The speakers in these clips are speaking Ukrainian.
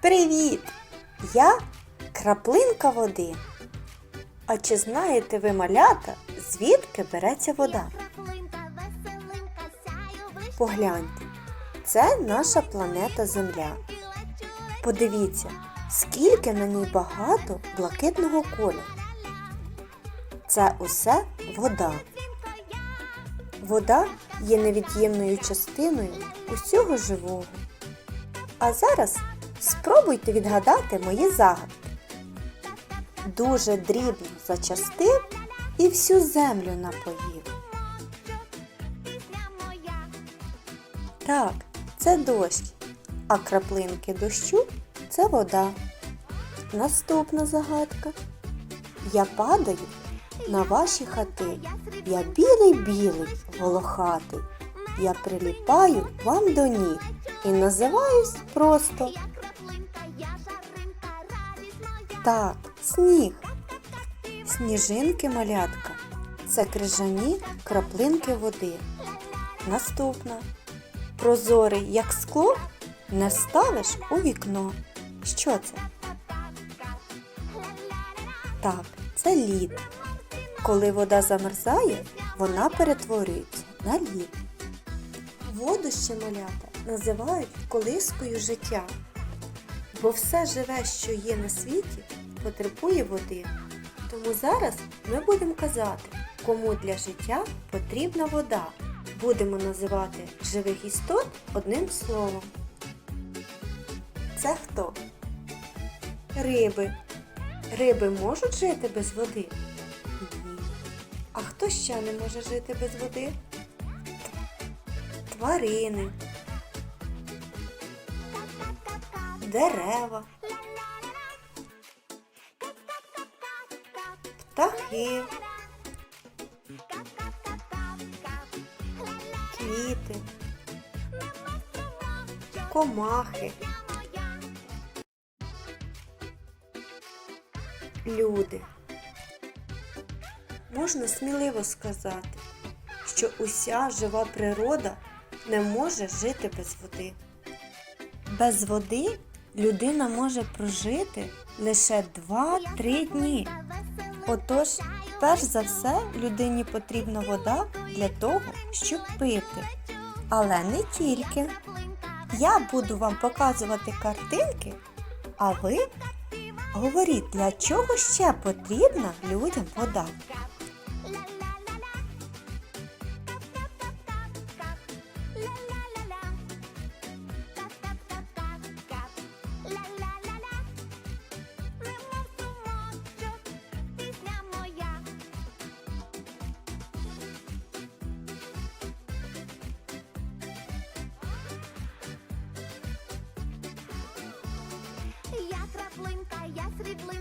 Привіт! Я краплинка води. А чи знаєте ви малята, звідки береться вода? Погляньте, це наша планета Земля. Подивіться, скільки на ній багато блакитного кольору. Це усе вода. Вода є невід'ємною частиною усього живого. А зараз спробуйте відгадати мої загадки. Дуже дрібно зачастив і всю землю напоїв. Так, це дощ, а краплинки дощу це вода. Наступна загадка. Я падаю на ваші хати. Я білий-білий, волохатий. Я приліпаю вам до ніг і називаюсь просто так, сніг. Сніжинки малятка. Це крижані краплинки води. Наступна. Прозорий, як скло, не ставиш у вікно. Що це? Так, це лід. Коли вода замерзає, вона перетворюється на лід. Воду ще малята називають колискою життя, бо все живе, що є на світі, потребує води. Тому зараз ми будемо казати, кому для життя потрібна вода. Будемо називати живих істот одним словом. Це хто? Риби. Риби можуть жити без води? Ні. А хто ще не може жити без води? Тварини. Дерева. Птахи. Квіти. Комахи. Люди. Можна сміливо сказати, що уся жива природа не може жити без води. Без води людина може прожити лише 2-3 дні. Отож, перш за все, людині потрібна вода для того, щоб пити. Але не тільки. Я буду вам показувати картинки, а ви говоріть, для чого ще потрібна людям вода. Краплинка, я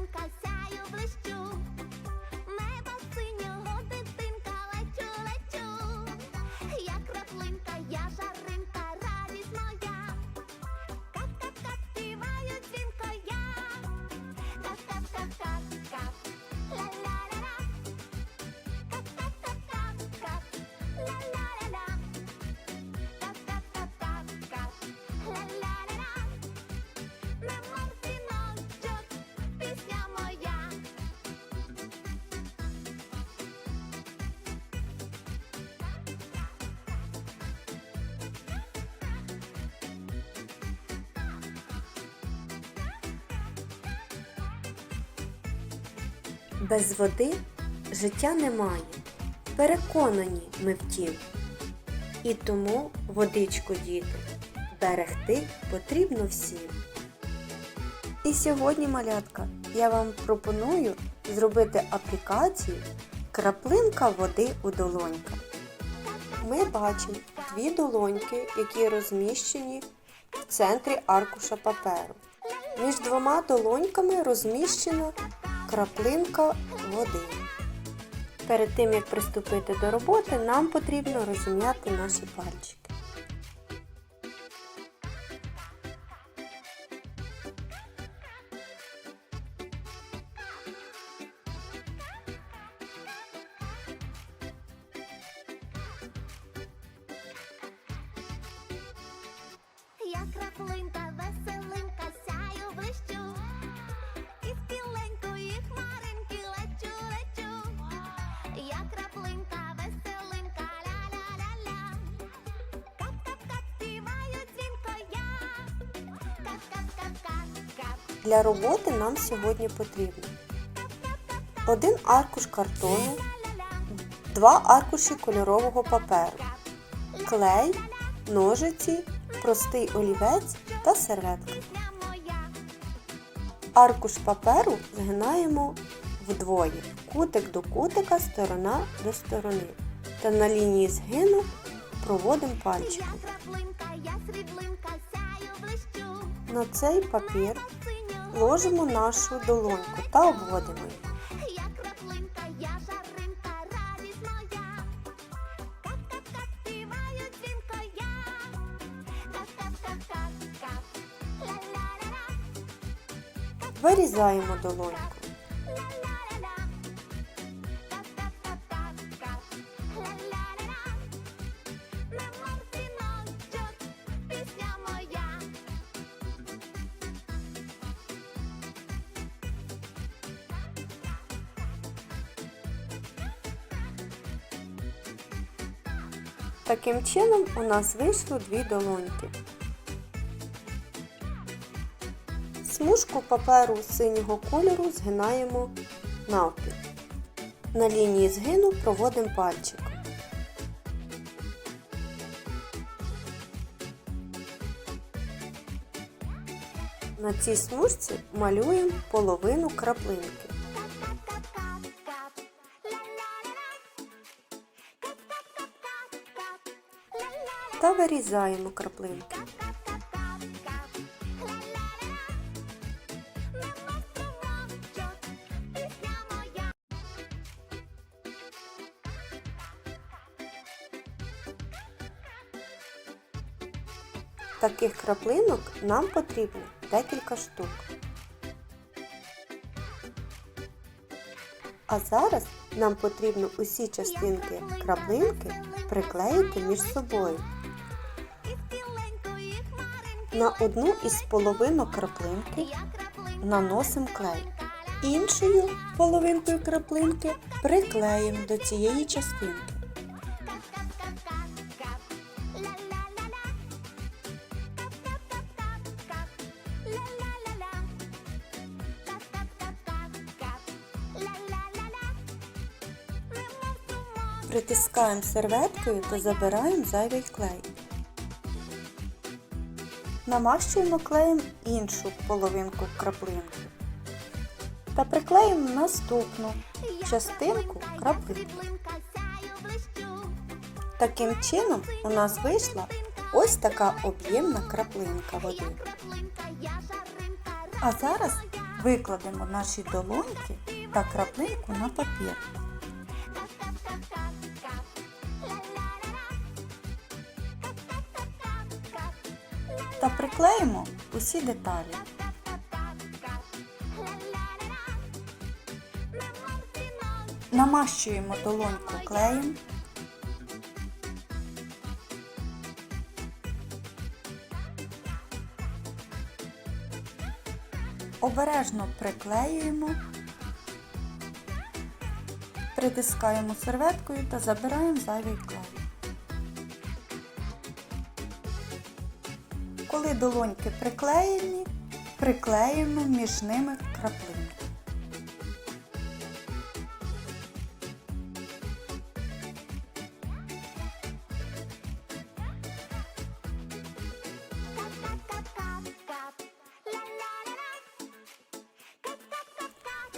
Без води життя немає. Переконані ми втім. І тому, водичку, діти, берегти потрібно всім. І сьогодні, малятка, я вам пропоную зробити аплікацію краплинка води у долонька. Ми бачимо дві долоньки, які розміщені в центрі аркуша паперу. Між двома долоньками розміщена краплинка води. Перед тим як приступити до роботи, нам потрібно розім'яти наші пальчики. Я краплинка, Для роботи нам сьогодні потрібно один аркуш картону, два аркуші кольорового паперу, клей, ножиці, простий олівець та серветка. Аркуш паперу згинаємо вдвоє, кутик до кутика, сторона до сторони. Та на лінії згину проводимо пальчиком. На цей папір ложимо нашу долоньку та обводимо її. я краплинка, Таким чином у нас вийшло дві долоньки. Смужку паперу синього кольору згинаємо навпіл. На лінії згину проводимо пальчиком. На цій смужці малюємо половину краплинки. Та вирізаємо краплинки. Таких краплинок нам потрібно декілька штук. А зараз нам потрібно усі частинки краплинки приклеїти між собою. На одну із половинок краплинки наносимо клей. Іншою половинкою краплинки приклеїмо до цієї частинки. Притискаємо серветкою та забираємо зайвий клей. Намащуємо клеєм іншу половинку краплинки. Та приклеїмо наступну частинку краплинки. Таким чином у нас вийшла ось така об'ємна краплинка води. А зараз викладемо наші долоньки та краплинку на папір. Та приклеїмо усі деталі. Намащуємо долоньку клеєм. Обережно приклеюємо, притискаємо серветкою та забираємо зайвий клей. Коли долоньки приклеєні, приклеюємо між ними. Кап-кап-кап-кап.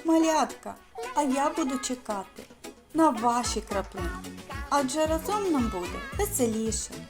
Малятка, а я буду чекати на ваші краплинки, адже разом нам буде веселіше.